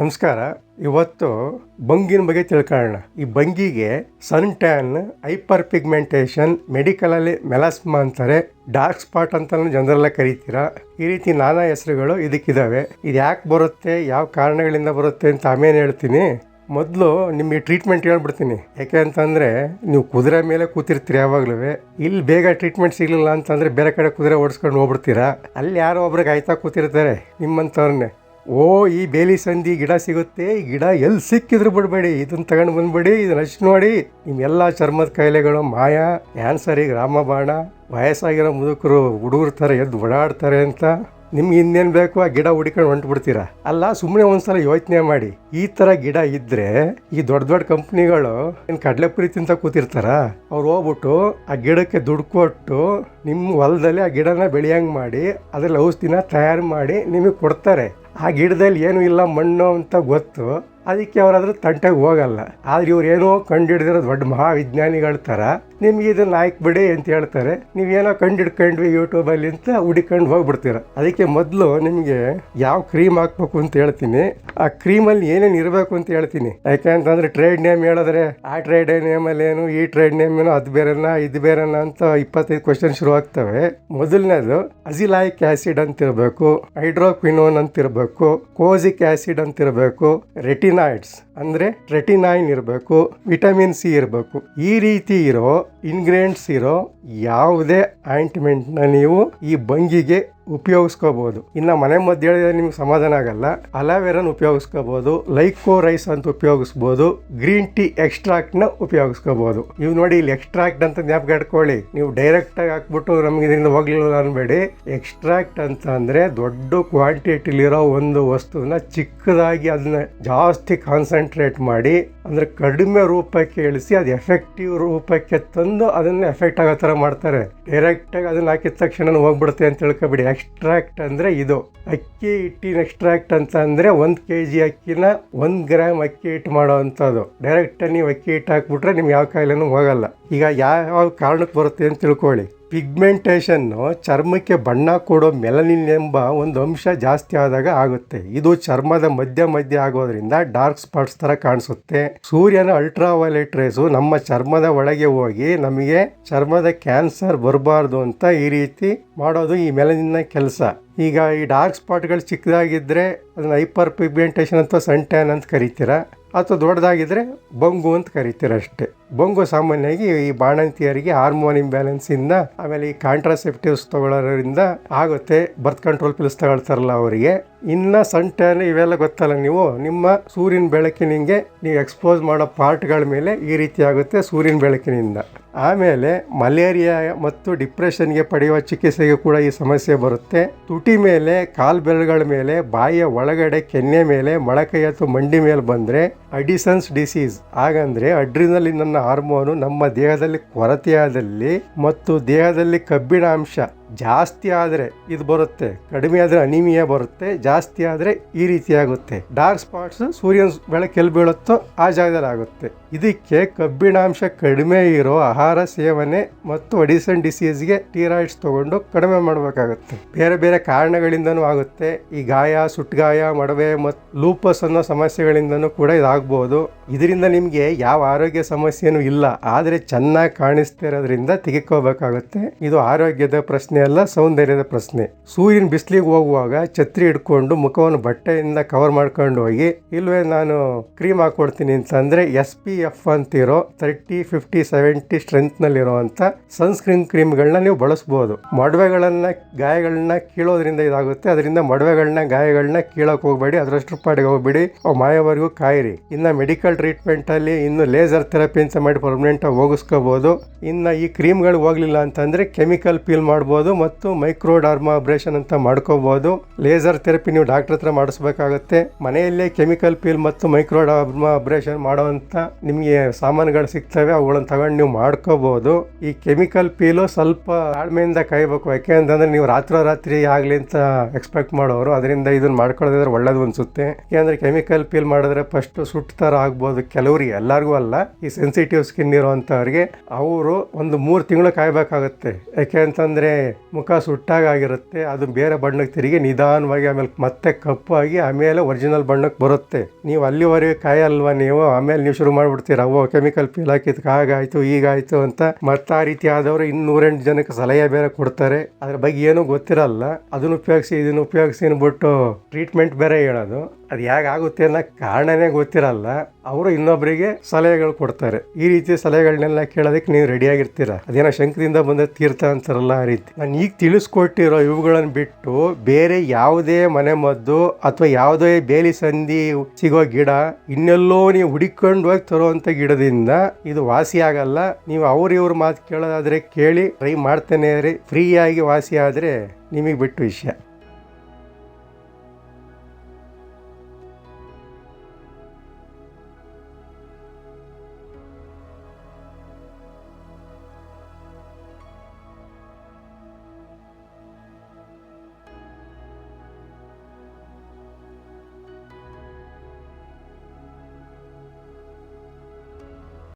ನಮಸ್ಕಾರ. ಇವತ್ತು ಬಂಗಿನ ಬಗ್ಗೆ ತಿಳ್ಕೊಳ್ಳೋಣ. ಈ ಬಂಗಿಗೆ ಸನ್ ಟ್ಯಾನ್ ಹೈಪರ್ ಪಿಗ್ಮೆಂಟೇಷನ್ ಮೆಡಿಕಲಲ್ಲಿ ಮೆಲಾಸ್ಮಾ ಅಂತಾರೆ, ಡಾರ್ಕ್ ಸ್ಪಾಟ್ ಅಂತ ಜನರೆಲ್ಲ ಕರಿತೀರಾ? ಈ ರೀತಿ ನಾನಾ ಹೆಸರುಗಳು ಇದಕ್ಕಿದಾವೆ. ಇದು ಯಾಕೆ ಬರುತ್ತೆ, ಯಾವ ಕಾರಣಗಳಿಂದ ಬರುತ್ತೆ ಅಂತ ಆಮೇಲೆ ಹೇಳ್ತೀನಿ. ಮೊದಲು ನಿಮಗೆ ಟ್ರೀಟ್ಮೆಂಟ್ ಹೇಳ್ಬಿಡ್ತೀನಿ. ಯಾಕೆ ಅಂತಂದರೆ, ನೀವು ಕುದುರೆ ಮೇಲೆ ಕೂತಿರ್ತೀರಿ ಯಾವಾಗಲೂ. ಇಲ್ಲಿ ಬೇಗ ಟ್ರೀಟ್ಮೆಂಟ್ ಸಿಗಲಿಲ್ಲ ಅಂತಂದರೆ ಬೇರೆ ಕಡೆ ಕುದುರೆ ಓಡಿಸ್ಕೊಂಡು ಹೋಗ್ಬಿಡ್ತೀರಾ? ಅಲ್ಲಿ ಯಾರೋ ಒಬ್ರಿಗೆ ಆಯ್ತಾ ಕೂತಿರ್ತಾರೆ, ನಿಮ್ಮಂಥವ್ರನ್ನೇ. ಓ, ಈ ಬೇಲಿ ಸಂಧಿ ಗಿಡ ಸಿಗುತ್ತೆ, ಈ ಗಿಡ ಎಲ್ಲಿ ಸಿಕ್ಕಿದ್ರು ಬಿಡಬೇಡಿ, ಇದನ್ನ ತಗೊಂಡು ಬಂದ್ಬಿಡಿ, ಇದನ್ನ ಹಚ್ಚಿ ನೋಡಿ. ನಿಮ್ಮೆಲ್ಲ ಚರ್ಮದ ಕಾಯಿಲೆಗಳು ಮಾಯ ರಾಮ ರಾಮಬಾಣ, ವಯಸ್ಸಾಗಿರೋ ಮುದುಕರು ಹುಡುಗರ ಥರ ಎದ್ದು ಓಡಾಡ್ತಾರೆ ಅಂತ. ನಿಮ್ಗೆ ಇನ್ನೇನು ಬೇಕು? ಆ ಗಿಡ ಹುಡ್ಕೊಂಡು ಹೊಂಟ್ಬಿಡ್ತೀರಾ? ಅಲ್ಲ ಸುಮ್ಮನೆ ಒಂದ್ಸಲ ಯೋಚನೆ ಮಾಡಿ. ಈ ಥರ ಗಿಡ ಇದ್ದರೆ ಈ ದೊಡ್ಡ ದೊಡ್ಡ ಕಂಪ್ನಿಗಳು ಏನು ಕಡಲೆಪುರಿ ತಿಂತ ಕೂತಿರ್ತಾರ? ಅವ್ರು ಹೋಗ್ಬಿಟ್ಟು ಆ ಗಿಡಕ್ಕೆ ದುಡ್ಡು ಕೊಟ್ಟು ನಿಮ್ಮ ಹೊಲದಲ್ಲಿ ಆ ಗಿಡನ ಬೆಳೆಯಂಗೆ ಮಾಡಿ, ಅದ್ರಲ್ಲಿ ಔಷಧಿನ ತಯಾರು ಮಾಡಿ ನಿಮಗೆ ಕೊಡ್ತಾರೆ. ಆ ಗಿಡದಲ್ಲಿ ಏನೂ ಇಲ್ಲ ಮಣ್ಣು ಅಂತ ಗೊತ್ತು. ಅದಕ್ಕೆ ಅವರಾದ್ರೂ ತಂಟೆಗೆ ಹೋಗಲ್ಲ. ಆದ್ರೆ ಇವ್ರು ಏನೋ ಕಂಡು ಹಿಡಿದಿರೋ ದೊಡ್ಡ ಮಹಾವಿಜ್ಞಾನಿಗಳ ಥರ ನಿಮ್ಗೆ ಇದನ್ನ ಹಾಕ್ಬಿಡಿ ಅಂತ ಹೇಳ್ತಾರೆ. ನೀವೇನೋ ಕಂಡಿಡ್ಕೊಂಡ್ವಿ ಯೂಟ್ಯೂಬಲ್ಲಿ ಅಂತ ಹುಡಿಕೊಂಡು ಹೋಗ್ಬಿಡ್ತೀರ. ಅದಕ್ಕೆ ಮೊದಲು ನಿಮಗೆ ಯಾವ ಕ್ರೀಮ್ ಹಾಕ್ಬೇಕು ಅಂತ ಹೇಳ್ತೀನಿ. ಆ ಕ್ರೀಮಲ್ಲಿ ಏನೇನು ಇರಬೇಕು ಅಂತ ಹೇಳ್ತೀನಿ. ಯಾಕೆಂತಂದ್ರೆ ಟ್ರೇಡ್ ನೇಮ್ ಹೇಳಿದ್ರೆ ಆ ಟ್ರೇಡ್ ನೇಮಲ್ಲಿ ಏನು, ಈ ಟ್ರೇಡ್ ನೇಮ್ ಏನು, ಅದು ಬೇರೆನಾ, ಇದು ಬೇರೆನಾ ಅಂತ ಇಪ್ಪತ್ತೈದು ಕ್ವಶನ್ ಶುರು ಆಗ್ತವೆ. ಮೊದಲನೇದು ಅಜಿಲಾಯಿಕ್ ಆಸಿಡ್ ಅಂತ ಇರಬೇಕು ಹೈಡ್ರೋಕ್ವಿನೋನ್ ಅಂತ ಇರಬೇಕು ಕೋಸಿಕ್ ಆಸಿಡ್ ಅಂತ ಇರಬೇಕು ರೆಟಿನಾಯ್ಡ್ಸ್ ಅಂದ್ರೆ ರೆಟಿನಾಯ್ನ್ ಇರಬೇಕು ವಿಟಮಿನ್ ಸಿ ಇರಬೇಕು. ಈ ರೀತಿ ಇರೋ ಇಂಗ್ರೀಡಿಯೆಂಟ್ಸ್ ಇರೋ ಯಾವುದೇ ಆಯಿಂಟ್ಮೆಂಟ್ನ ನೀವು ಈ ಬಂಗಿಗೆ ಉಪಯೋಗಿಸ್ಕೋಬಹುದು ಇನ್ನು ಮನೆ ಮದ್ದು ಹೇಳಿದ್ರೆ ನಿಮ್ಗೆ ಸಮಾಧಾನ ಆಗಲ್ಲ. ಅಲಾವೆರನ್ ಉಪಯೋಗಿಸ್ಕೋಬಹುದು ಲೈಕೋ ರೈಸ್ ಅಂತ ಉಪಯೋಗಿಸ್ಬೋದು. ಗ್ರೀನ್ ಟೀ ಎಕ್ಸ್ಟ್ರಾಕ್ಟ್ನ ಉಪಯೋಗಿಸ್ಕೋಬಹುದು ನೀವು ನೋಡಿ ಇಲ್ಲಿ ಎಕ್ಸ್ಟ್ರಾಕ್ಟ್ ಅಂತ ಜ್ಞಾಪಕ ಇಟ್ಕೊಳ್ಳಿ. ನೀವು ಡೈರೆಕ್ಟ್ ಆಗಿ ಹಾಕ್ಬಿಟ್ಟು ನಮ್ಗೆ ಇದರಿಂದ ಹೋಗ್ಲಿಲ್ಲ ಅನ್ಬೇಡಿ. ಎಕ್ಸ್ಟ್ರಾಕ್ಟ್ ಅಂತ ಅಂದ್ರೆ ದೊಡ್ಡ ಕ್ವಾಂಟಿಟಿಲಿರೋ ಒಂದು ವಸ್ತುವನ್ನ ಚಿಕ್ಕದಾಗಿ ಅದನ್ನ ಜಾಸ್ತಿ ಕಾನ್ಸಂಟ್ರೇಟ್ ಮಾಡಿ, ಅಂದ್ರೆ ಕಡಿಮೆ ರೂಪಕ್ಕೆ ಇಳಿಸಿ, ಅದು ಎಫೆಕ್ಟಿವ್ ರೂಪಕ್ಕೆ ತಂದು ಅದನ್ನ ಎಫೆಕ್ಟ್ ಆಗೋ ಥರ ಮಾಡ್ತಾರೆ. ಡೈರೆಕ್ಟ್ ಆಗಿ ಅದನ್ನ ಹಾಕಿದ ತಕ್ಷಣ ಹೋಗ್ಬಿಡುತ್ತೆ ಅಂತ ತಿಳ್ಕೊಬಿಡಿ. ಎಕ್ಸ್ಟ್ರಾಕ್ಟ್ ಅಂದರೆ ಇದು. ಅಕ್ಕಿ ಹಿಟ್ಟಿನ ಎಕ್ಸ್ಟ್ರಾಕ್ಟ್ ಅಂತ ಅಂದರೆ ಒಂದು ಕೆ ಜಿ ಅಕ್ಕಿನ ಒಂದು ಗ್ರಾಮ್ ಅಕ್ಕಿ ಹಿಟ್ಟು ಮಾಡೋ ಅಂಥದ್ದು. ಡೈರೆಕ್ಟ್ ನೀವು ಅಕ್ಕಿ ಹಿಟ್ಟು ಹಾಕ್ಬಿಟ್ರೆ ನಿಮ್ಗೆ ಯಾವ ಕಾಯಿಲೆನೂ ಹೋಗಲ್ಲ. ಈಗ ಯಾವ ಕಾರಣಕ್ಕೆ ಬರುತ್ತೆ ಅಂತ ತಿಳ್ಕೊಳ್ಳಿ. ಪಿಗ್ಮೆಂಟೇಷನ್ನು ಚರ್ಮಕ್ಕೆ ಬಣ್ಣ ಕೊಡೋ ಮೆಲನಿನ್ ಎಂಬ ಒಂದು ಅಂಶ ಜಾಸ್ತಿ ಆದಾಗ ಆಗುತ್ತೆ. ಇದು ಚರ್ಮದ ಮಧ್ಯ ಮಧ್ಯ ಆಗೋದ್ರಿಂದ ಡಾರ್ಕ್ ಸ್ಪಾಟ್ಸ್ ತರ ಕಾಣಿಸುತ್ತೆ. ಸೂರ್ಯನ ಅಲ್ಟ್ರಾ ರೇಸು ನಮ್ಮ ಚರ್ಮದ ಒಳಗೆ ಹೋಗಿ ನಮಗೆ ಚರ್ಮದ ಕ್ಯಾನ್ಸರ್ ಬರಬಾರ್ದು ಅಂತ ಈ ರೀತಿ ಮಾಡೋದು ಈ ಮೆಲನಿನ ಕೆಲಸ. ಈಗ ಈ ಡಾರ್ಕ್ ಸ್ಪಾಟ್ಗಳು ಚಿಕ್ಕದಾಗಿದ್ದರೆ ಅದನ್ನ ಹೈಪರ್ ಪಿಗ್ಮೆಂಟೇಷನ್ ಅಥವಾ ಸನ್ ಟ್ಯಾನ್ ಅಂತ ಕರಿತೀರಾ? ಅಥವಾ ದೊಡ್ಡದಾಗಿದ್ದರೆ ಬೊಂಗು ಅಂತ ಕರಿತೀರ ಅಷ್ಟೇ ಬಂಗು ಸಾಮಾನ್ಯವಾಗಿ ಈ ಬಾಣಂತಿಯರಿಗೆ ಹಾರ್ಮೋನ್ ಇಂಬ್ಯಾಲೆನ್ಸಿಂದ ಆಮೇಲೆ ಈ ಕಾಂಟ್ರಾಸೆಪ್ಟಿವ್ಸ್ ತಗೊಳ್ಳೋದ್ರಿಂದ ಆಗುತ್ತೆ, ಬರ್ತ್ ಕಂಟ್ರೋಲ್ ಪಿಲ್ಸ್ ತಗೊಳ್ತಾರಲ್ಲ ಅವರಿಗೆ. ಇನ್ನು ಸಂಟೆನ ಇವೆಲ್ಲ ಗೊತ್ತಲ್ಲ ನೀವು, ನಿಮ್ಮ ಸೂರ್ಯನ ಬೆಳಕಿನಿಂಗೆ ನೀವು ಎಕ್ಸ್ಪೋಸ್ ಮಾಡೋ ಪಾರ್ಟ್ಗಳ ಮೇಲೆ ಈ ರೀತಿ ಆಗುತ್ತೆ ಸೂರ್ಯನ ಬೆಳಕಿನಿಂದ. ಆಮೇಲೆ ಮಲೇರಿಯಾ ಮತ್ತು ಡಿಪ್ರೆಷನ್ಗೆ ಪಡೆಯುವ ಚಿಕಿತ್ಸೆಗೆ ಕೂಡ ಈ ಸಮಸ್ಯೆ ಬರುತ್ತೆ. ತುಟಿ ಮೇಲೆ, ಕಾಲ್ ಬೆರಳುಗಳ ಮೇಲೆ, ಬಾಯಿಯ ಒಳಗಡೆ, ಕೆನ್ನೆ ಮೇಲೆ ಮೊಳಕೈ ಅಥವಾ ಮಂಡಿ ಮೇಲೆ ಬಂದರೆ ಅಡಿಸನ್ಸ್ ಡಿಸೀಸ್ ಹಾಗಂದ್ರೆ ಅಡ್ರಿನಲಿನ್ ನನ್ನ ಹಾರ್ಮೋನು ನಮ್ಮ ದೇಹದಲ್ಲಿ ಕೊರತೆಯಾದಲ್ಲಿ ಮತ್ತು ದೇಹದಲ್ಲಿ ಕಬ್ಬಿಣ ಅಂಶ ಜಾಸ್ತಿ ಆದರೆ ಇದು ಬರುತ್ತೆ, ಕಡಿಮೆ ಆದರೆ ಅನಿಮಿಯಾ ಬರುತ್ತೆ, ಜಾಸ್ತಿ ಆದರೆ ಈ ರೀತಿ ಆಗುತ್ತೆ. ಡಾರ್ಕ್ ಸ್ಪಾಟ್ಸ್ ಸೂರ್ಯನ ಬೆಳಕು ಎಲ್ಲಿ ಬೀಳುತ್ತೋ ಆ ಜಾಗದಲ್ಲಿ ಆಗುತ್ತೆ. ಇದಕ್ಕೆ ಕಬ್ಬಿಣಾಂಶ ಕಡಿಮೆ ಇರೋ ಆಹಾರ ಸೇವನೆ ಮತ್ತು ಅಡಿಸನ್ ಡಿಸೀಸ್ಗೆ ಟೀರಾಯ್ಡ್ಸ್ ತಗೊಂಡು ಕಡಿಮೆ ಮಾಡಬೇಕಾಗುತ್ತೆ. ಬೇರೆ ಬೇರೆ ಕಾರಣಗಳಿಂದನೂ ಆಗುತ್ತೆ. ಈ ಗಾಯ, ಸುಟ್ಗಾಯ, ಮಡವೆ ಮತ್ತು ಲೂಪಸ್ ಅನ್ನೋ ಸಮಸ್ಯೆಗಳಿಂದನೂ ಕೂಡ ಇದಾಗ್ಬೋದು. ಇದರಿಂದ ನಿಮಗೆ ಯಾವ ಆರೋಗ್ಯ ಸಮಸ್ಯೆನೂ ಇಲ್ಲ. ಆದರೆ ಚೆನ್ನಾಗಿ ಕಾಣಿಸ್ತಿರೋದ್ರಿಂದ ತೆಗೆಕೋಬೇಕಾಗುತ್ತೆ ಇದು ಆರೋಗ್ಯದ ಪ್ರಶ್ನೆ. ಅಲ್ಲ, ಸೌಂದರ್ಯದ ಪ್ರಶ್ನೆ. ಸೂರ್ಯನ ಬಿಸಿಲಿಗೆ ಹೋಗುವಾಗ ಛತ್ರಿ ಹಿಡ್ಕೊಂಡು ಮುಖವನ್ನು ಬಟ್ಟೆಯಿಂದ ಕವರ್ ಮಾಡ್ಕೊಂಡು ಹೋಗಿ, ಇಲ್ವೇ ನಾನು ಕ್ರೀಮ್ ಹಾಕೊಡ್ತೀನಿ ಅಂತಂದ್ರೆ ಎಸ್ ಪಿ ಎಫ್ ಅಂತಿರೋ ತರ್ಟಿ ಫಿಫ್ಟಿ ಸೆವೆಂಟಿ ಸ್ಟ್ರೆಂತ್ ನಲ್ಲಿರುವಂತ ಸನ್ಸ್ಕ್ರೀನ್ ಕ್ರೀಮ್ಗಳನ್ನ ನೀವು ಬಳಸಬಹುದು ಮೊಡವೆಗಳನ್ನ, ಗಾಯಗಳನ್ನ ಕೀಳೋದ್ರಿಂದ ಇದಾಗುತ್ತೆ. ಅದರಿಂದ ಮೊಡವೆಗಳನ್ನ, ಗಾಯಗಳನ್ನ ಕೀಳಕ್ ಹೋಗ್ಬೇಡಿ, ಅದರಷ್ಟು ಪಾಡಿಗೆ ಹೋಗ್ಬೇಡಿ. ಮಾಯವರೆಗೂ ಕಾಯಿರಿ. ಇನ್ನು ಮೆಡಿಕಲ್ ಟ್ರೀಟ್ಮೆಂಟ್ ಅಲ್ಲಿ ಇನ್ನು ಲೇಸರ್ ಥೆರಪಿ ಅಂತ ಮಾಡಿ ಪರ್ಮನೆಂಟ್ ಆಗಿ ಹೋಗಿಸ್ಕೋಬಹುದು ಇನ್ನು ಈ ಕ್ರೀಮ್ಗಳು ಹೋಗ್ಲಿಲ್ಲ ಅಂತಂದ್ರೆ ಕೆಮಿಕಲ್ ಪೀಲ್ ಮಾಡ್ಬೋದು ಮತ್ತು ಮೈಕ್ರೋ ಡಾರ್ಮಾಬ್ರೇಷನ್ ಅಂತ ಮಾಡ್ಕೋಬೋದು. ಲೇಸರ್ ಥೆರಪಿ ನೀವು ಡಾಕ್ಟರ್ ಹತ್ರ ಮಾಡಿಸ್ಬೇಕಾಗತ್ತೆ. ಮನೆಯಲ್ಲೇ ಕೆಮಿಕಲ್ ಪೀಲ್ ಮತ್ತು ಮೈಕ್ರೋ ಡಾರ್ಮಾಬ್ರೇಷನ್ ಮಾಡುವಂತ ನಿಮಗೆ ಸಾಮಾನುಗಳು ಸಿಗ್ತವೆ, ಅವುಗಳನ್ನು ತಗೊಂಡು ನೀವು ಮಾಡ್ಕೋಬಹುದು ಈ ಕೆಮಿಕಲ್ ಪೀಲು ಸ್ವಲ್ಪ ತಾಳ್ಮೆಯಿಂದ ಕಾಯ್ಬೇಕು. ಯಾಕೆ ಅಂತಂದ್ರೆ ನೀವು ರಾತ್ರೋರಾತ್ರಿ ಆಗ್ಲಿ ಅಂತ ಎಕ್ಸ್ಪೆಕ್ಟ್ ಮಾಡೋರು. ಅದರಿಂದ ಇದನ್ನ ಮಾಡ್ಕೊಳ್ಳೋದಿದ್ರೆ ಒಳ್ಳೇದು ಅನ್ಸುತ್ತೆ. ಯಾಕಂದ್ರೆ ಕೆಮಿಕಲ್ ಪೀಲ್ ಮಾಡಿದ್ರೆ ಫಸ್ಟ್ ಸುಟ್ಟ ಥರ ಆಗ್ಬೋದು. ಕೆಲವರಿಗೆ ಎಲ್ಲರಿಗೂ ಅಲ್ಲ, ಈ ಸೆನ್ಸಿಟಿವ್ ಸ್ಕಿನ್ ಇರುವಂಥವ್ರಿಗೆ ಅವರು ಒಂದು ಮೂರು ತಿಂಗಳು ಕಾಯ್ಬೇಕಾಗುತ್ತೆ. ಯಾಕೆ ಅಂತಂದ್ರೆ ಮುಖ ಸುಟ್ಟಾಗಿರುತ್ತೆ ಅದು ಬೇರೆ ಬಣ್ಣಕ್ಕೆ ತಿರುಗಿ ನಿಧಾನವಾಗಿ ಆಮೇಲೆ ಮತ್ತೆ ಕಪ್ಪು ಆಗಿ ಆಮೇಲೆ ಒರಿಜಿನಲ್ ಬಣ್ಣಕ್ಕೆ ಬರುತ್ತೆ. ನೀವು ಅಲ್ಲಿವರೆಗೆ ಕಾಯಲ್ವಾ ನೀವು? ಆಮೇಲೆ ನೀವು ಶುರು ಮಾಡ್ಬಿಡ್ತೀರ? ಓ ಕೆಮಿಕಲ್ ಪೀಲ್ ಹಾಕಿದ್ಕೆ ಹಾಗಾಯ್ತು ಈಗಾಯ್ತು ಅಂತ ಮತ್ತೆ ಆ ರೀತಿ ಆದವರು ಇನ್ನೂರೆಂಟು ಜನಕ್ಕೆ ಸಲಹೆ ಬೇರೆ ಕೊಡ್ತಾರೆ. ಅದ್ರ ಬಗ್ಗೆ ಏನೂ ಗೊತ್ತಿರಲ್ಲ. ಅದನ್ನು ಉಪಯೋಗಿಸಿ, ಇದನ್ನು ಉಪಯೋಗಿಸಿ ಅಂದ್ಬಿಟ್ಟು ಟ್ರೀಟ್ಮೆಂಟ್ ಬೇರೆ ಹೇಳೋದು. ಅದು ಹೇಗಾಗುತ್ತೆ ಅನ್ನೋ ಕಾರಣನೇ ಗೊತ್ತಿರಲ್ಲ. ಅವರು ಇನ್ನೊಬ್ಬರಿಗೆ ಸಲಹೆಗಳು ಕೊಡ್ತಾರೆ. ಈ ರೀತಿ ಸಲಹೆಗಳನ್ನೆಲ್ಲ ಕೇಳೋದಕ್ಕೆ ನೀವು ರೆಡಿಯಾಗಿರ್ತೀರ ಅದೇನೋ ಶಂಕದಿಂದ ಬಂದ ತೀರ್ಥ ಅಂತಾರಲ್ಲ ಆ ರೀತಿ. ನಾನು ಈಗ ತಿಳಿಸ್ಕೊಟ್ಟಿರೋ ಇವುಗಳನ್ನು ಬಿಟ್ಟು ಬೇರೆ ಯಾವುದೇ ಮನೆ ಮದ್ದು ಅಥವಾ ಯಾವುದೇ ಬೇಲಿ ಸಂಧಿ ಸಿಗೋ ಗಿಡ ಇನ್ನೆಲ್ಲೋ ನೀವು ಹುಡಿಕೊಂಡು ಹೋಗಿ ತರುವಂಥ ಗಿಡದಿಂದ ಇದು ವಾಸಿ ಆಗಲ್ಲ. ನೀವು ಅವ್ರ ಇವ್ರ ಮಾತು ಕೇಳೋದಾದ್ರೆ ಕೇಳಿ, ಟ್ರೈ ಮಾಡ್ತಾನೆ ರೀ. ಫ್ರೀಯಾಗಿ ವಾಸಿ ಆದರೆ ನಿಮಗೆ ಬಿಟ್ಟು ವಿಷಯ.